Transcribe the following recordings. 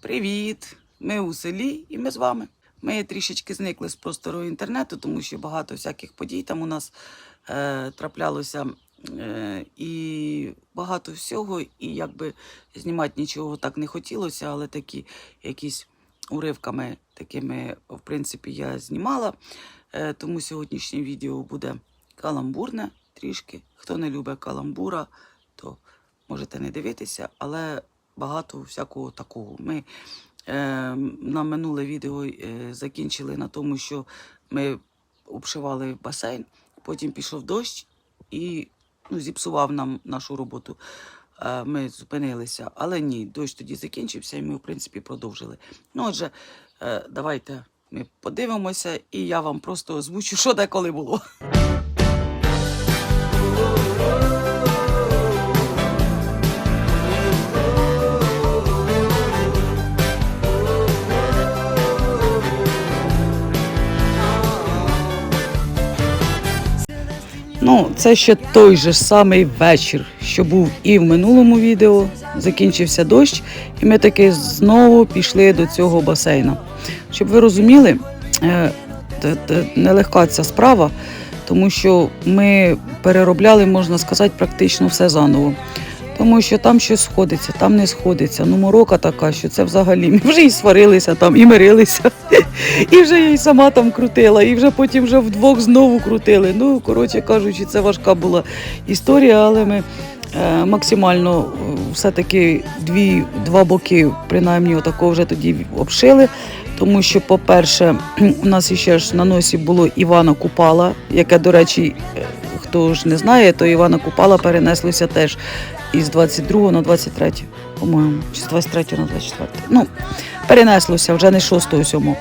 Привіт! Ми у селі і ми з вами. Ми трішечки зникли з простору інтернету, тому що багато всяких подій там у нас е, траплялося е, і багато всього, і якби знімати нічого так не хотілося, але такі якісь уривками такими, в принципі, я знімала. Е, тому сьогоднішнє відео буде каламбурне трішки. Хто не любить каламбура, то можете не дивитися, але багато всякого такого. Ми е, на минуле відео е, закінчили на тому, що ми обшивали басейн, потім пішов дощ і ну, зіпсував нам нашу роботу. Е, Ми зупинилися, але ні, дощ тоді закінчився, і ми, в принципі, продовжили. Ну, отже, е, давайте ми подивимося, і я вам просто озвучу, що де коли було. Ну, це ще той же самий вечір, що був і в минулому відео. Закінчився дощ, і ми таки знову пішли до цього басейну. Щоб ви розуміли, е, нелегка ця справа, тому що ми переробляли, можна сказати, практично все заново. Тому що там щось сходиться, там не сходиться. Ну, морока така, що це взагалі. Ми вже і сварилися там, і мирилися. І вже я й сама там крутила, і вже потім вже вдвох знову крутили. Ну, коротше кажучи, це важка була історія, але ми е, максимально е, все-таки дві, два боки, принаймні, отако вже тоді обшили. Тому що, по-перше, у нас ще ж на носі було Івана Купала, яке, до речі, е, хто ж не знає, то Івана Купала перенеслося теж із 22 на 23, по-моєму, чи з 23 на 24. Ну, перенеслося вже не 6-7.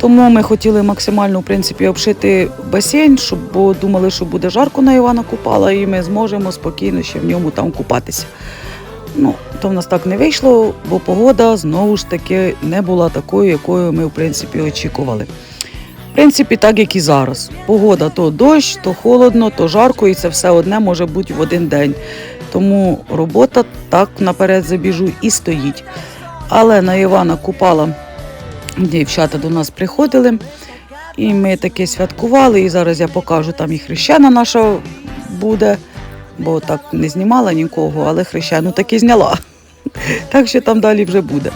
Тому ми хотіли максимально в принципі обшити басейн, щоб бо думали, що буде жарко на Івана Купала, і ми зможемо спокійно ще в ньому там купатися. Ну, то в нас так не вийшло, бо погода знову ж таки не була такою, якою ми в принципі очікували. В принципі, так як і зараз. Погода то дощ, то холодно, то жарко, і це все одне може бути в один день. Тому робота так наперед забіжу і стоїть. Але на Івана Купала дівчата до нас приходили, і ми таки святкували. І зараз я покажу, там і хрещена наша буде, бо так не знімала нікого, але хрещену таки зняла. Так що там далі вже буде.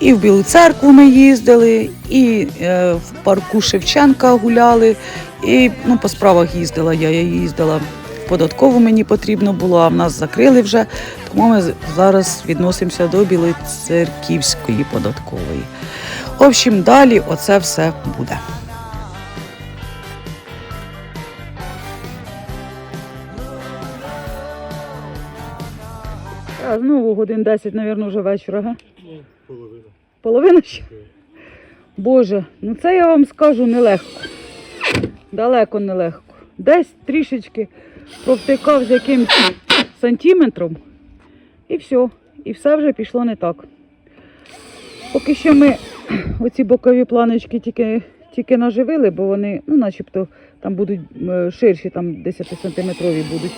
І в Білу церкву ми їздили, і е, в парку Шевченка гуляли, і ну, по справах їздила я. Я їздила податкову мені потрібно було, а в нас закрили вже. Тому ми зараз відносимося до Білоцерківської податкової. В общем, далі оце все буде. А знову годин 10, мабуть, вже вечора, га? Ну, половина. Половина ще? Боже, ну це я вам скажу нелегко. Далеко нелегко. Десь трішечки провтикав з якимось сантиметром, і все. І все вже пішло не так. Поки що ми оці бокові планочки тільки, тільки наживили, бо вони, ну, начебто, там будуть ширші, там 10-сантиметрові будуть.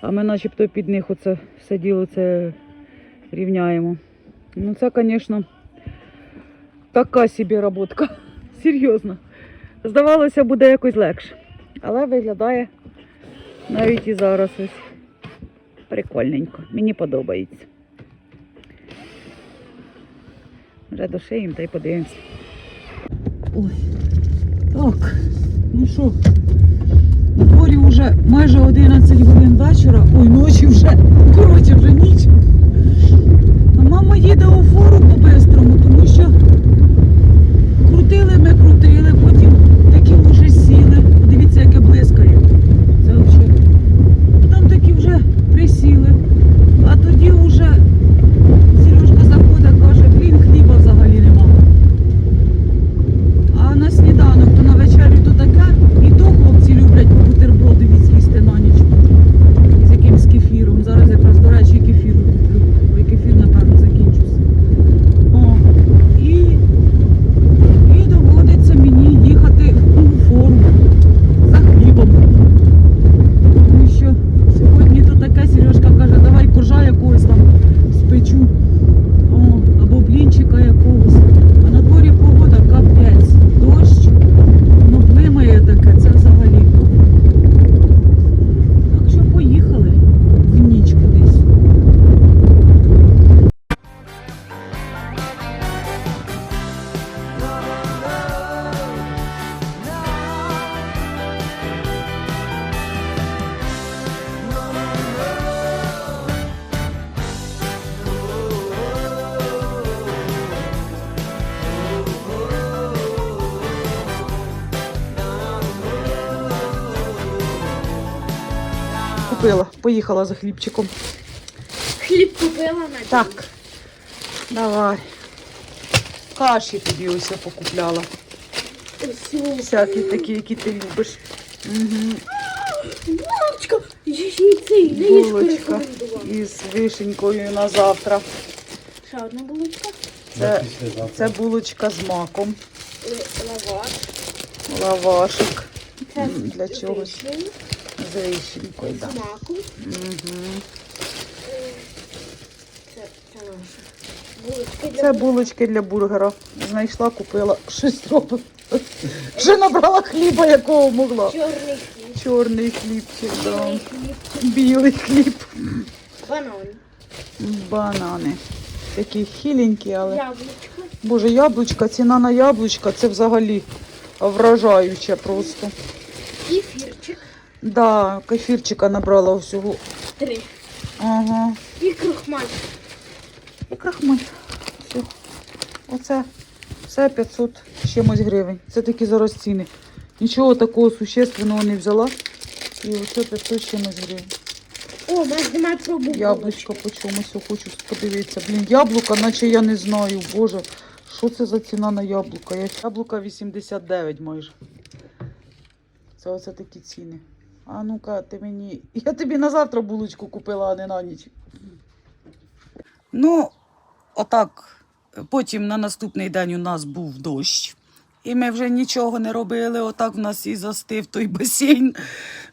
А ми начебто під них оце все діло це рівняємо. Ну це, звісно, така собі роботка. Серйозно. Здавалося, буде якось легше. Але виглядає навіть і зараз ось прикольненько. Мені подобається. Вже дошиємо та й подивимося. Ой. Так, ну що, на дворі вже майже 11 годин вечора. Ой, ночі вже. Коротше, вже ніч. А мама їде у фору по-бистрому, тому що крутили ми, крутили, потім Поїхала за хлібчиком. Хліб купила на Так. Давай. Каші тобі ось я покупляла. Всякі такі, які ти любиш. Угу. Булочка. Булочка із вишенькою на завтра. Ще одна булочка. Це, це булочка з маком, Лаваш. лавашик Це для чогось. З вишенькою. Да. Угу. Це, це наша. Булочка для Це булочки для бургера. Знайшла, купила, щось робила. Вже набрала хліба, якого могла. чорний хліб. Чорний хлібчик, да. Білий хліб. білий хліб. Банан. Банани. Такі хіленькі, але. Яблучко. Боже, яблучка, ціна на яблучка це взагалі вражаюче просто. Кефірчик. Да, кефірчика набрала всього. Три. Ага. І крохмаль. І крахмаль. Все. Оце все 500 чимось гривень. Це такі зараз ціни. Нічого такого существенного не взяла. І оце 500 з чимось гривень. О, немає пробу. Яблучко по чомусь хочу подивитися. Блін, яблука, наче я не знаю. Боже, що це за ціна на яблука? Я... Яблука 89 майже. Це оце такі ціни. А ну-ка, ти мені. Я тобі на завтра булочку купила, а не на ніч. Ну, отак. Потім на наступний день у нас був дощ. І ми вже нічого не робили. Отак в нас і застив той басейн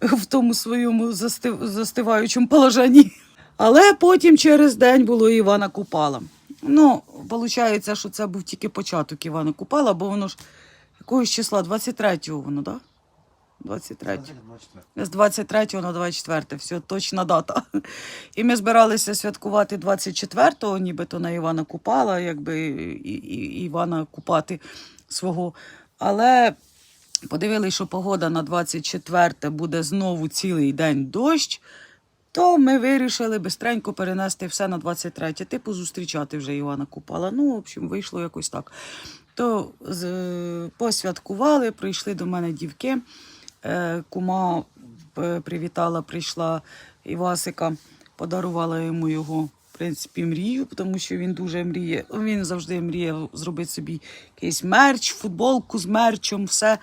в тому своєму застив, застиваючому положенні. Але потім через день було Івана Купала. Ну, виходить, що це був тільки початок Івана Купала, бо воно ж якогось числа, 23-го воно, так? Да? 23 з 23 на 24, все, точна дата. І ми збиралися святкувати 24-го, нібито на Івана Купала, якби і, і, і Івана купати свого. Але подивилися, що погода на 24 буде знову цілий день дощ. То ми вирішили бистренько перенести все на 23, типу зустрічати вже Івана Купала. Ну, в общем, вийшло якось так. То з, посвяткували, прийшли до мене дівки. Е, кума е, привітала, прийшла Івасика, подарувала йому його, в принципі, мрію, тому що він дуже мріє. Він завжди мріяв зробити собі якийсь мерч, футболку з мерчем, все.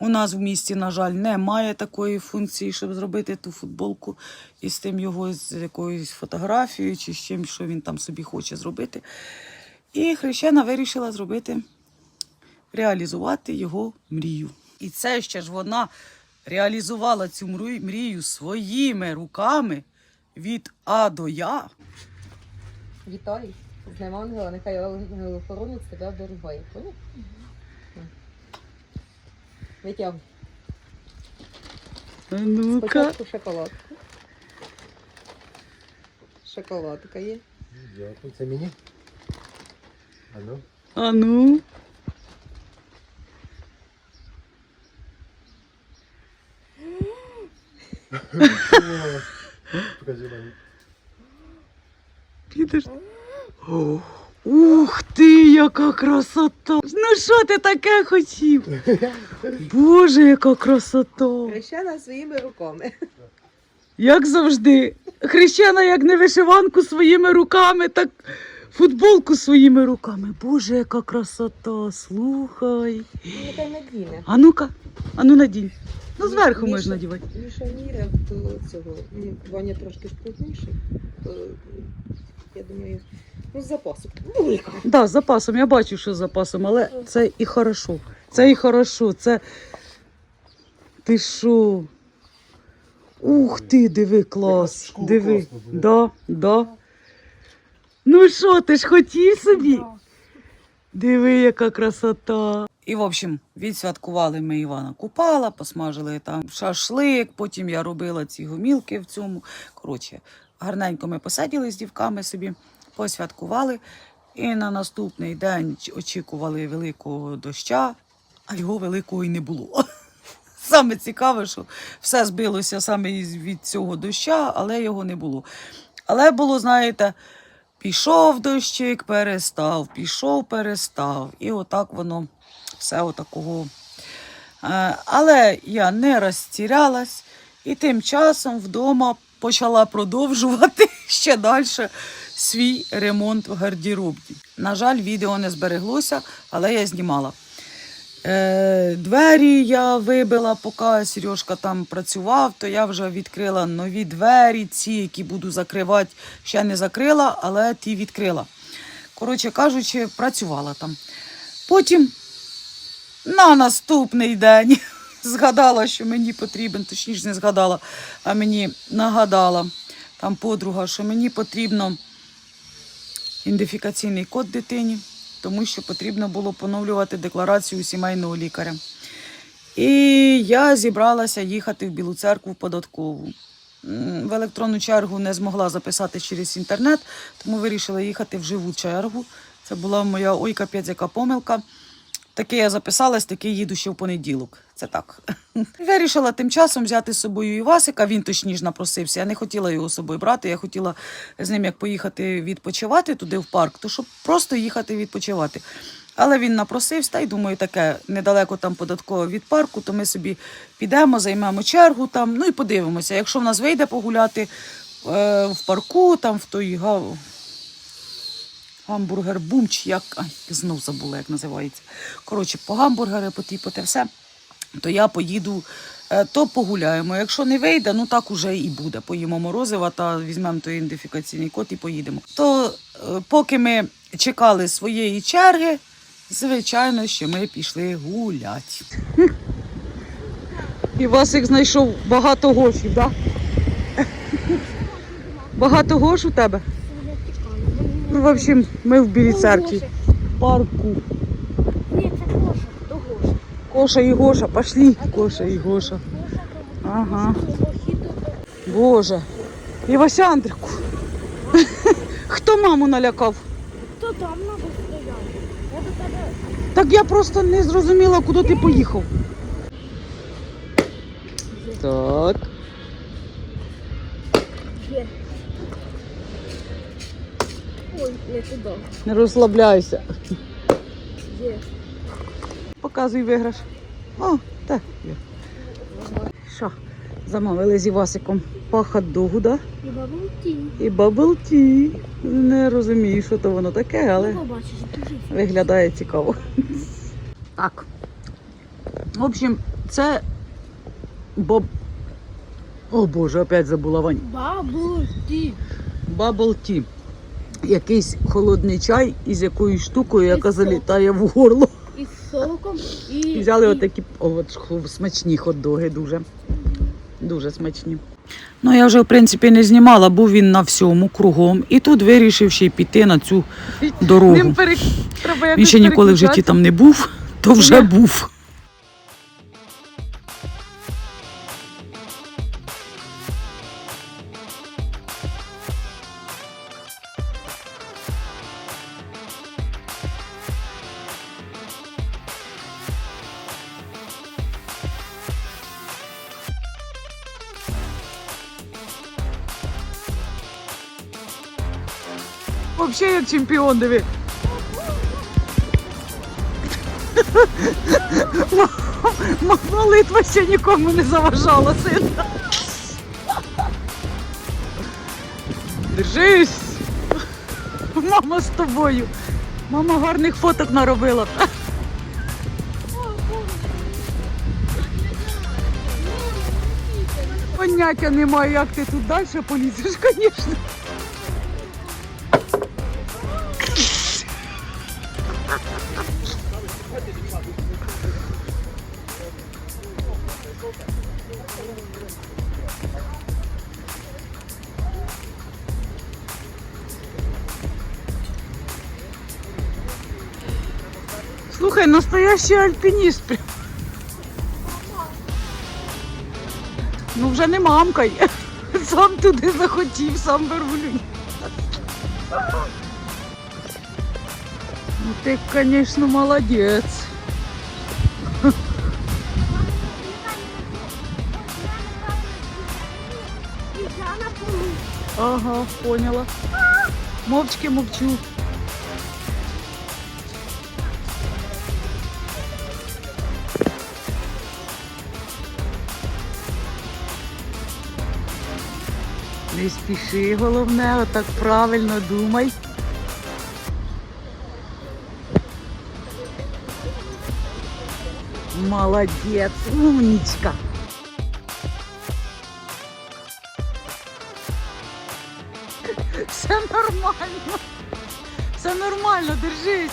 У нас в місті, на жаль, немає такої функції, щоб зробити ту футболку із тим його з якоюсь фотографією чи з чим, що він там собі хоче зробити. І хрещена вирішила зробити, реалізувати його мрію. І це ще ж вона реалізувала цю мрію своїми руками від А до Я. Віталій, з Днем Ангела, нехай ангел охоронець тебе оберігає. Поняв? Витягуй. Ну-ка. Спочатку шоколадку. Шоколадка є. Дякую. Це мені? А ну. А ну. Покажи мені. Підеш. Ух ти, яка красота! Ну що ти таке хотів? Боже, яка красота! Хрещена своїми руками. Як завжди. Хрещена, як не вишиванку своїми руками, так футболку своїми руками. Боже, яка красота! Слухай. Нехай надіне. А ну-ка, а ну надінь. Ну, зверху можна надівати. Міша до цього. Ну, Ваня трошки скрутніший. Я думаю, ну з запасу. Булька. Да, з запасом. Я бачу, що з запасом, але це і хорошо. Це і хорошо. Це. Ти що? Ух ти, диви, клас. Диви. класно. Да, да. Ну що, ти ж хотів собі? Диви, яка красота. І, в общем, відсвяткували ми Івана Купала, посмажили там шашлик, потім я робила ці гомілки в цьому. Коротше, гарненько ми посиділи з дівками собі, посвяткували. І на наступний день очікували великого доща, а його великого і не було. Саме цікаве, що все збилося саме від цього доща, але його не було. Але було, знаєте, пішов дощик, перестав, пішов, перестав. І отак воно все отакого. Е, Але я не розтірялась, і тим часом вдома почала продовжувати ще далі свій ремонт в гардеробні. На жаль, відео не збереглося, але я знімала. Е, двері я вибила, поки Сережка там працював, то я вже відкрила нові двері, ці, які буду закривати, ще не закрила, але ті відкрила. Коротше кажучи, працювала там. Потім на наступний день згадала, що мені потрібен, точніше не згадала, а мені нагадала там подруга, що мені потрібно ідентифікаційний код дитині, тому що потрібно було поновлювати декларацію сімейного лікаря. І я зібралася їхати в Білу церкву податкову. В електронну чергу не змогла записати через інтернет, тому вирішила їхати в живу чергу. Це була моя ой, капець, яка помилка. Таке я записалась, таке їду ще в понеділок. Це так. Вирішила тим часом взяти з собою Івасика. Він точніше напросився. Я не хотіла його з собою брати. Я хотіла з ним як поїхати відпочивати туди в парк, то щоб просто їхати відпочивати. Але він напросився, та й думаю, таке недалеко там податково від парку, то ми собі підемо, займемо чергу там, ну і подивимося. Якщо в нас вийде погуляти е, в парку, там в той гамбургер бум, чи як ай, знов забула, як називається. Коротше, по гамбургери, по ті, те все, то я поїду, е, то погуляємо. Якщо не вийде, ну так уже і буде. Поїмо морозива та візьмемо той ідентифікаційний код і поїдемо. То е, поки ми чекали своєї черги, звичайно, що ми пішли гуляти. І Васик знайшов багато гошів, так? Багато гош у тебе? Ну, в общем, ми в Білій церкві. Парку. Ні, це кошик, то гоша. Коша і Гоша, пошли. Коша і Гоша. Ага. Боже. І Васяндрику. Хто маму налякав? То там. Я до тебе Так я просто не зрозуміла, куди ти поїхав. Так. Не туди. Не розслабляйся. Є. Показуй виграш. О, так. є. Що? Замовили з Івасиком по хот-догу, да? І бабулті. І бабл ті. Не розумію, що то воно таке, але Ну, виглядає цікаво. Так. В общем, це боб. О Боже, опять забула Вань. Бабулті. Бабл ті. Якийсь холодний чай із якоюсь штукою, яка залітає в горло. І з соком, і... І взяли і- отакі о, от, смачні хот-доги дуже. Дуже смачні. Ну, я вже, в принципі, не знімала, був він на всьому кругом. І тут вирішив ще й піти на цю дорогу. Він ще ніколи в житті там не був, то вже був. Взагалі як чемпіон, диви. Молитва ще нікому не заважала, син. Держись. Мама з тобою. Мама гарних фоток наробила. Поняття немає, як ти тут далі полізеш, звісно. Настоящий альпініст. Ну вже не мамкай. Сам туди захотів, сам верблюд. Ну ти, звісно, молодець. Ага, поняла. Мовчки мовчу. Не спіши, головне, отак правильно думай. Молодець, умничка. Все нормально. Все нормально, держись.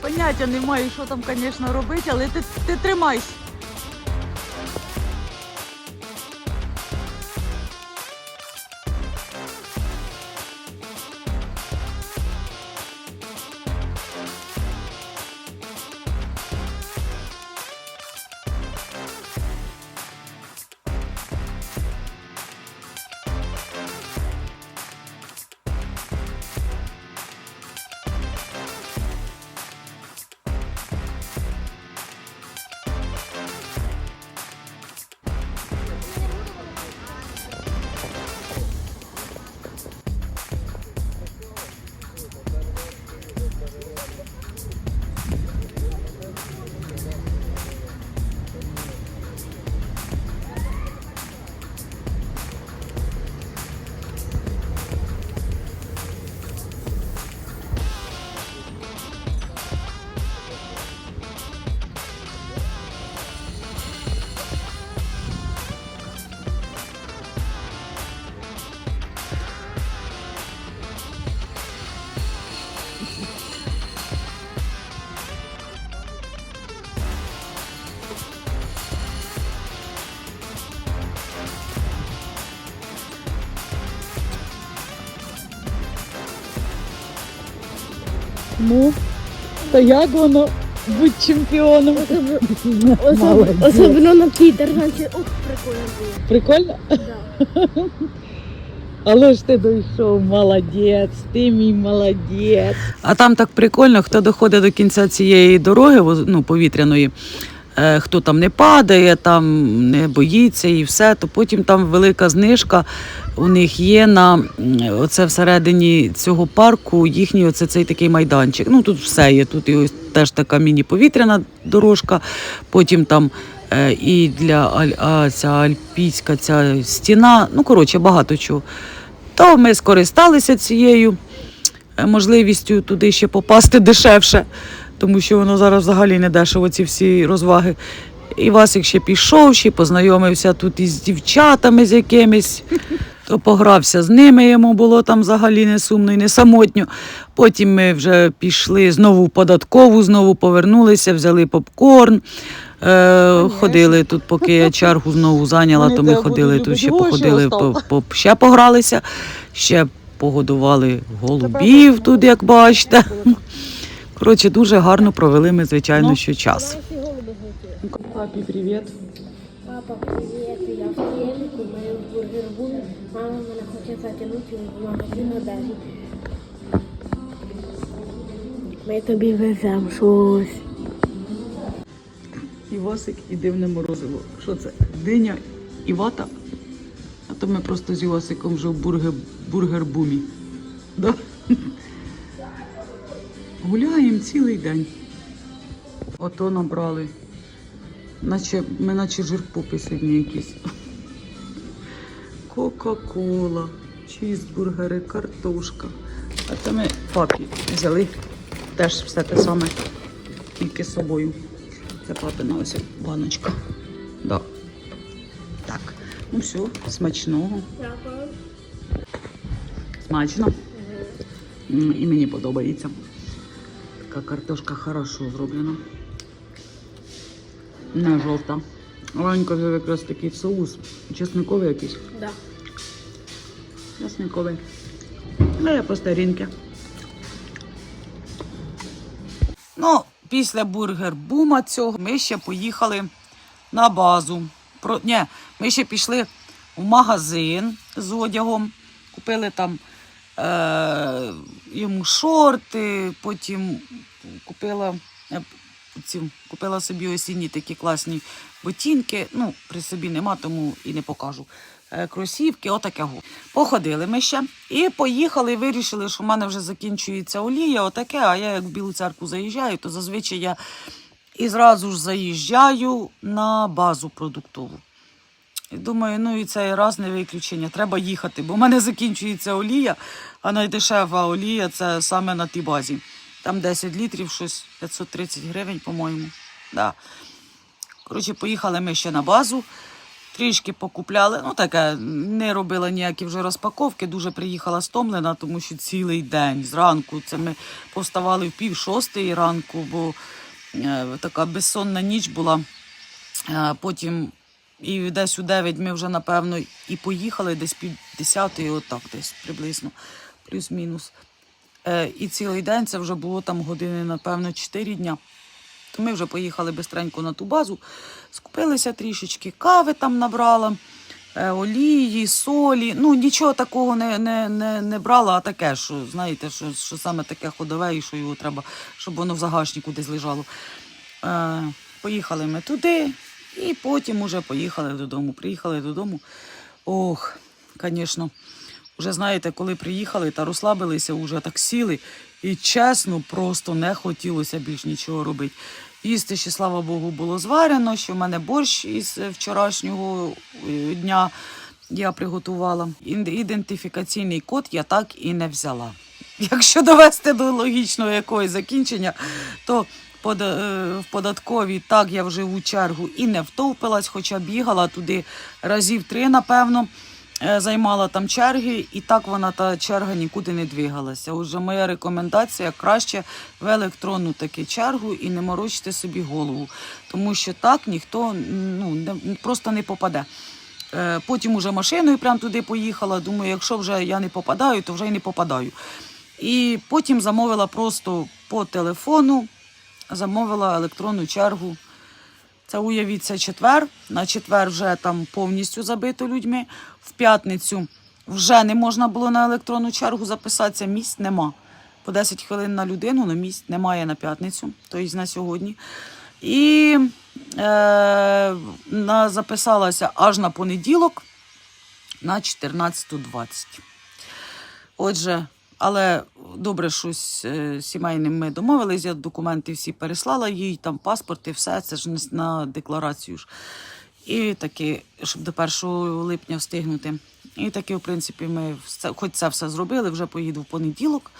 Поняття не маю, що там, звісно, робити, але ти, ти тримайся. Ну, то як воно бути чемпіоном? Молодець. Особливо на тій держанці. Ох, прикольно було. Прикольно? Да. Але ж ти дійшов, молодець, ти мій молодець. А там так прикольно, хто доходить до кінця цієї дороги, ну, повітряної, хто там не падає, там не боїться і все, то потім там велика знижка у них є на оце всередині цього парку, їхній оце цей такий майданчик. Ну тут все є. Тут і ось теж така міні-повітряна дорожка, потім там. е, І для а, ця альпійська ця стіна, ну коротше, багато чого. То ми скористалися цією е, можливістю туди ще попасти дешевше, тому що воно зараз взагалі не дешево, ці всі розваги. І Васик ще пішов, ще познайомився тут із дівчатами з якимись, то погрався з ними, йому було там взагалі не сумно і не самотньо. Потім ми вже пішли знову в податкову, знову повернулися, взяли попкорн. Е, ходили тут, поки я чергу знову зайняла, то ми ходили тут, ще походили, по, по, ще погралися, ще погодували голубів тут, як бачите. Коротше, дуже гарно провели ми, звичайно, Ну. що час. Папі, привіт. Папа, привіт, я в телеку, ми в бургербуні. Мама мене хоче затягнути в магазин одежі. Ми тобі веземо щось. І Васик, і дивне морозиво. Що це? Диня і вата? А то ми просто з Івасиком вже в бургер, бургер-бумі. Да? Гуляємо цілий день. Ото набрали. Наче, ми наче жирпопи сьогодні якісь. Кока-кола, чізбургери, картошка. А це ми папі взяли теж все те саме, тільки з собою. Це папина ось баночка. Да. Так. Ну все, смачного. Дякую. Смачно. М, І мені подобається. Така картошка хорошо зроблена. Не жовта. Оленька взяв якраз такий соус. Чесниковий якийсь. Да. Чесниковий. Ну, я по старінки. Ну, після бургер-бума цього ми ще поїхали на базу. Про... Ні, ми ще пішли в магазин з одягом, купили там е... йому шорти, потім купила, е, ці, купила собі осінні такі класні ботинки. Ну, при собі нема, тому і не покажу. Е, Кросівки, отаке. Походили ми ще і поїхали, вирішили, що в мене вже закінчується олія, отаке, а я як в Білу церкву заїжджаю, то зазвичай я і зразу ж заїжджаю на базу продуктову. І думаю, ну і цей раз не виключення. Треба їхати, бо в мене закінчується олія, а найдешева олія це саме на тій базі. Там 10 літрів, щось 530 гривень, по-моєму. Да. Коротше, поїхали ми ще на базу. Трішки покупляли. Ну, таке, не робила ніякі вже розпаковки. Дуже приїхала стомлена, тому що цілий день зранку. Це ми повставали в пів шостої ранку, бо е, така безсонна ніч була. Е, потім і десь у 9 ми вже, напевно, і поїхали, десь пів десятої, отак десь приблизно, плюс-мінус. Е, і цілий день це вже було там години, напевно, 4 дня. То ми вже поїхали бистренько на ту базу, скупилися трішечки, кави там набрала, е, олії, солі. Ну, нічого такого не, не, не, не брала, а таке, що, знаєте, що, що саме таке ходове і що його треба, щоб воно в загашнику десь лежало. Е, поїхали ми туди, і потім уже поїхали додому. Приїхали додому. Ох, звісно, вже знаєте, коли приїхали та розслабилися, вже так сіли. І чесно, просто не хотілося більш нічого робити. Їсти ще, слава Богу, було зварено, що в мене борщ із вчорашнього е, дня я приготувала. Ідентифікаційний код я так і не взяла. Якщо довести до логічного якогось закінчення, то в податковій так я вже в чергу і не втовпилась, хоча бігала туди разів три, напевно, е, займала там черги, і так вона та черга нікуди не двигалася. Отже, моя рекомендація краще в електронну таки чергу і не морочте собі голову, тому що так ніхто ну, не, просто не попаде. Е, Потім уже машиною прям туди поїхала. Думаю, якщо вже я не попадаю, то вже й не попадаю. І потім замовила просто по телефону, замовила електронну чергу. Це уявіть, це четвер. На четвер вже там повністю забито людьми. В п'ятницю вже не можна було на електронну чергу записатися, місць нема. По 10 хвилин на людину, але місць немає на п'ятницю, тобто на сьогодні. І е, на, записалася аж на понеділок на 14.20. Отже, але добре, що з е, сімейним ми домовились, я документи всі переслала їй, там паспорт і все, це ж не на декларацію ж. І таки, щоб до 1 липня встигнути. І таки, в принципі, ми все, хоч це все зробили, вже поїду в понеділок,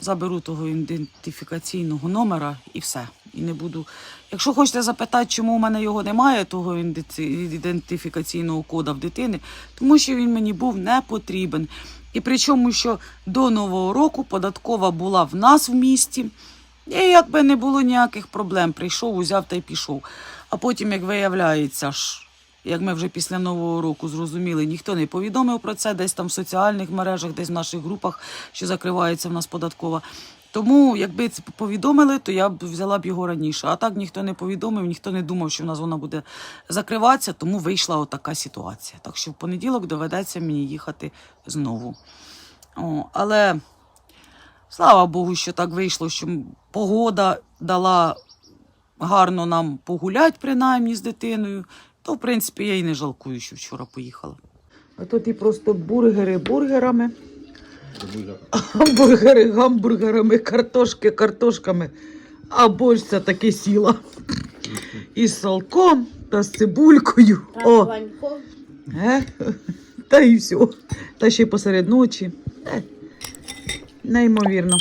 заберу того ідентифікаційного номера і все. І не буду. Якщо хочете запитати, чому в мене його немає, того іденти- ідентифікаційного кода в дитини, тому що він мені був не потрібен. І причому, що до Нового року податкова була в нас в місті, і якби не було ніяких проблем, прийшов, узяв та й пішов. А потім, як виявляється, ж, як ми вже після Нового року зрозуміли, ніхто не повідомив про це десь там в соціальних мережах, десь в наших групах, що закривається в нас податкова. Тому, якби це повідомили, то я б взяла б його раніше. А так ніхто не повідомив, ніхто не думав, що в нас вона буде закриватися, тому вийшла отака ситуація. Так що в понеділок доведеться мені їхати знову. О, але слава Богу, що так вийшло, що погода дала гарно нам погулять, принаймні з дитиною. То, в принципі, я і не жалкую, що вчора поїхала. А тут і просто бургери бургерами. Гамбургери гамбургерами, картошки картошками. Або ж це таки сіла. Із салком та з цибулькою. О, е? Та і все. Та ще й посеред ночі. Е, Неймовірно.